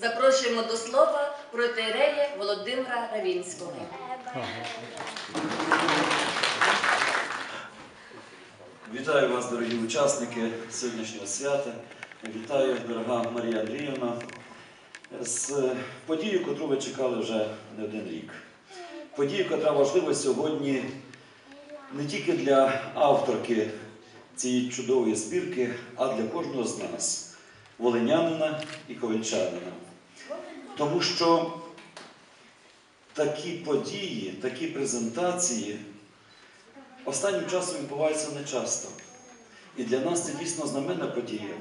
Запрошуємо до слова протиерея Володимира Равінського. Вітаю вас, дорогі учасники сьогоднішнього свята. Вітаю, дорога Марія Андріївна, з подією, котру ви чекали вже не один рік. Подію, яка важлива сьогодні не тільки для авторки цієї чудової збірки, а для кожного з нас, волинянина і ковальчанина. Тому що такі події, такі презентації останнім часом відбувається нечасто. І для нас це дійсно знаменна подія,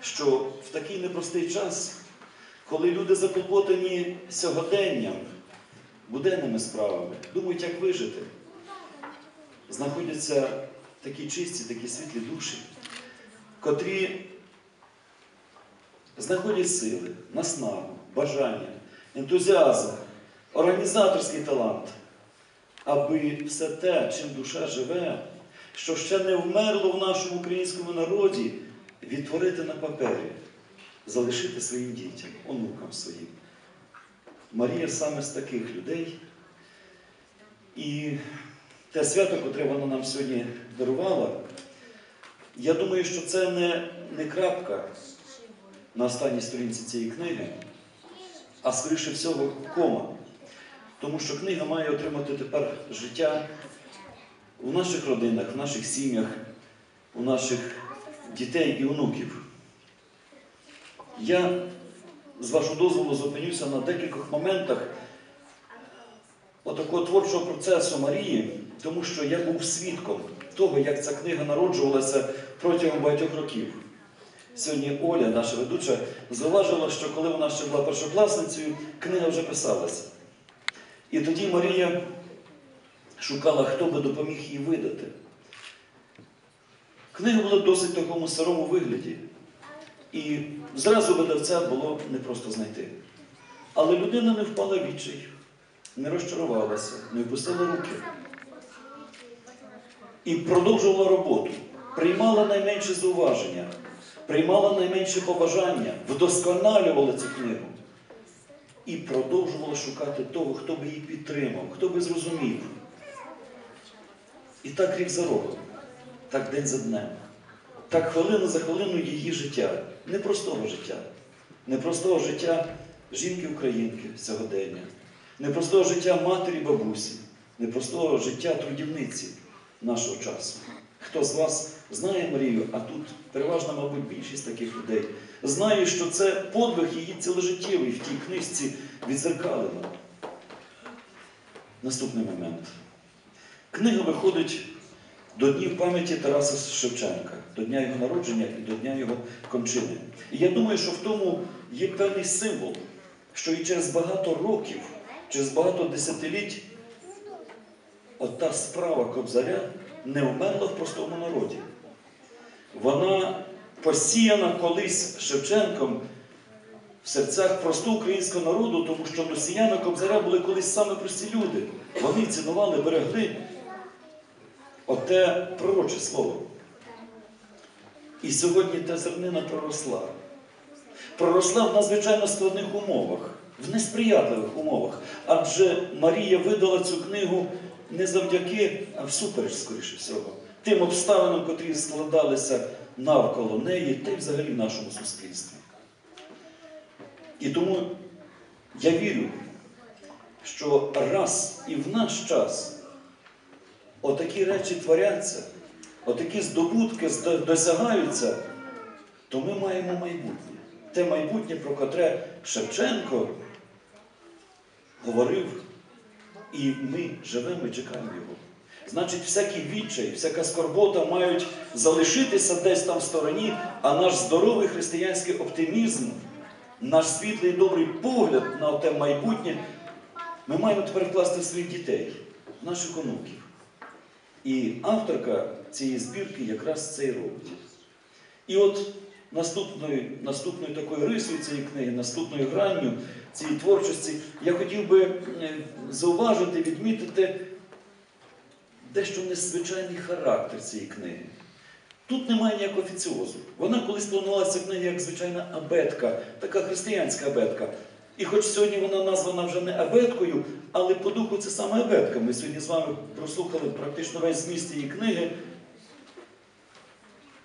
що в такий непростий час, коли люди заклопотані сьогоденням, буденними справами, думають, як вижити, знаходяться такі чисті, такі світлі душі, котрі знаходять сили, наснагу, бажання, ентузіазм, організаторський талант аби все те, чим душа живе, що ще не вмерло в нашому українському народі, відтворити на папері, залишити своїм дітям, онукам своїм. Марія саме з таких людей. І те свято, котре вона нам сьогодні дарувала, я думаю, що це не, не крапка на останній сторінці цієї книги, а скоріше всього кома. Тому що книга має отримати тепер життя у наших родинах, в наших сім'ях, у наших дітей і онуків. Я, з вашого дозволу, зупинюся на декількох моментах отакого творчого процесу Марії, тому що я був свідком того, як ця книга народжувалася протягом багатьох років. Сьогодні Оля, наша ведуча, зауважила, що коли вона ще була першокласницею, книга вже писалася. І тоді Марія шукала, хто би допоміг їй видати. Книга була в досить такому старому вигляді. І зразу видавця було непросто знайти. Але людина не впала в відчай, не розчарувалася, не впустила руки. І продовжувала роботу, приймала найменше зауваження, приймала найменше побажання, вдосконалювала цю книгу і продовжувала шукати того, хто би її підтримав, хто би зрозумів. І так рік за роком, так день за днем, так хвилину за хвилиною її життя, непростого життя, непростого життя жінки-українки сьогодення, непростого життя матері бабусі, непростого життя трудівниці нашого часу. Хто з вас знає Марію, а тут переважно, мабуть, більшість таких людей, знає, що це подвиг її ціложиттєвий в тій книжці відзеркалено. Наступний момент. Книга виходить до днів пам'яті Тараса Шевченка, до дня його народження і до дня його кончини. І я думаю, що в тому є певний символ, що і через багато років, через багато десятиліть, от та справа Кобзаря не вмерла в простому народі. Вона посіяна колись Шевченком в серцях простого українського народу, тому що росіяни Кобзаря були колись саме прості люди. Вони цінували, берегли оте пророче слово. І сьогодні та зернина проросла. Проросла в надзвичайно складних умовах, в несприятливих умовах. Адже Марія видала цю книгу не завдяки, а всупереч, скоріше всього, тим обставинам, котрі складалися навколо неї, та й взагалі в нашому суспільстві. І тому я вірю, що раз і в наш час отакі речі творяться, отакі здобутки досягаються, то ми маємо майбутнє. Те майбутнє, про котре Шевченко говорив, і ми живемо і чекаємо його. Значить, всякий відчай, всяка скорбота мають залишитися десь там в стороні, а наш здоровий християнський оптимізм, наш світлий добрий погляд на те майбутнє, ми маємо тепер вкласти в своїх дітей, в наших онуків. І авторка цієї збірки якраз це і робить. І от наступною, наступною такою рисою цієї книги, наступною гранню цієї творчості, я хотів би е, зауважити, відмітити дещо незвичайний характер цієї книги. Тут немає ніякого офіціозу. Вона колись планувалася книга як звичайна абетка, така християнська абетка. І хоч сьогодні вона названа вже не абеткою, але по духу це саме абетка. Ми сьогодні з вами прослухали практично весь зміст її книги.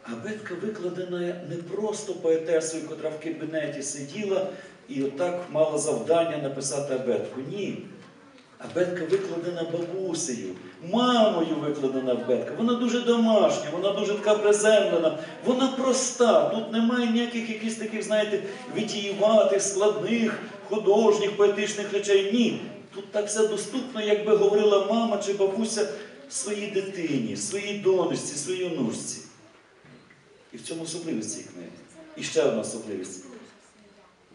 Абетка викладена не просто поетесою, котра в кабінеті сиділа і отак мала завдання написати абетку. Ні. Абетка викладена бабусею, мамою викладена абетка. Вона дуже домашня, вона дуже така приземлена, вона проста. Тут немає ніяких якихось таких, знаєте, витіюватих, складних, художніх, поетичних речей. Ні. Тут так все доступно, якби говорила мама чи бабуся своїй дитині, своїй донечці, своїй онучці. І в цьому особливість цієї книги. І ще одна особливість.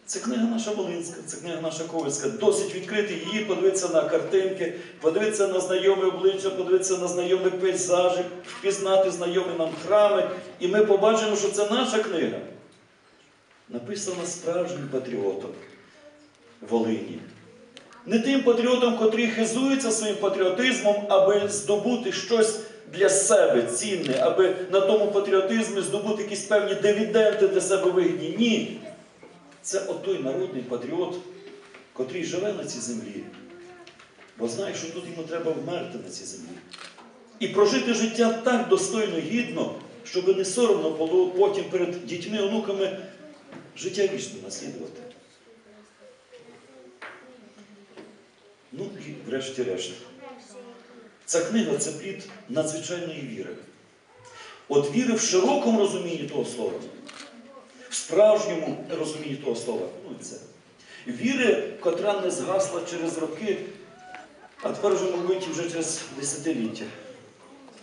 Це книга наша Волинська, це книга наша Ковальська. Досить відкрити її, подивитися на картинки, подивитися на знайоме обличчя, подивитися на знайомі пейзажі, впізнати знайомі нам храми. І ми побачимо, що це наша книга. Написана справжнім патріотом Волині. Не тим патріотом, котрий хизується своїм патріотизмом, аби здобути щось для себе цінне, аби на тому патріотизмі здобути якісь певні дивіденди для себе вигідні. Ні. Це отой народний патріот, котрий живе на цій землі, бо знає, що тут йому треба вмерти на цій землі. І прожити життя так достойно, гідно, щоб не соромно було потім перед дітьми, онуками життя вічне наслідувати. Ну і врешті-решт. Ця книга це плід надзвичайної віри. От віри в широкому розумінні того слова, в справжньому розумінні того слова. Ну і це. Віри, котра не згасла через роки, а тепер вже, мабуть, вже через десятиліття.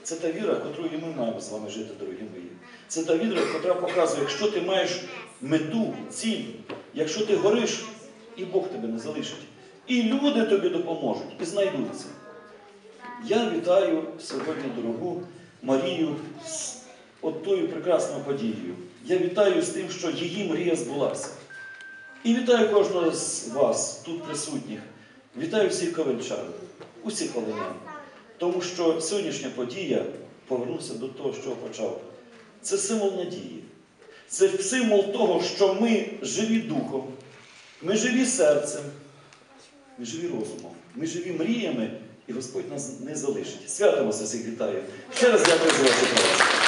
Це та віра, котрою і ми маємо з вами жити, дорогі мої. Це та віра, котра показує, якщо ти маєш мету, ціль, якщо ти гориш, і Бог тебе не залишить. І люди тобі допоможуть, і знайдуться. Я вітаю сьогодні дорогу Марію з от тою прекрасною подією. Я вітаю з тим, що її мрія збулася. І вітаю кожного з вас, тут присутніх. Вітаю всіх ковальчан, усіх волинян. Тому що сьогоднішня подія повернуся до того, що почав. Це символ надії. Це символ того, що ми живі духом, ми живі серцем, ми живі розумом, ми живі мріями, і Господь нас не залишить. Свято вас вітаю. Ще раз дякую за вашу працю.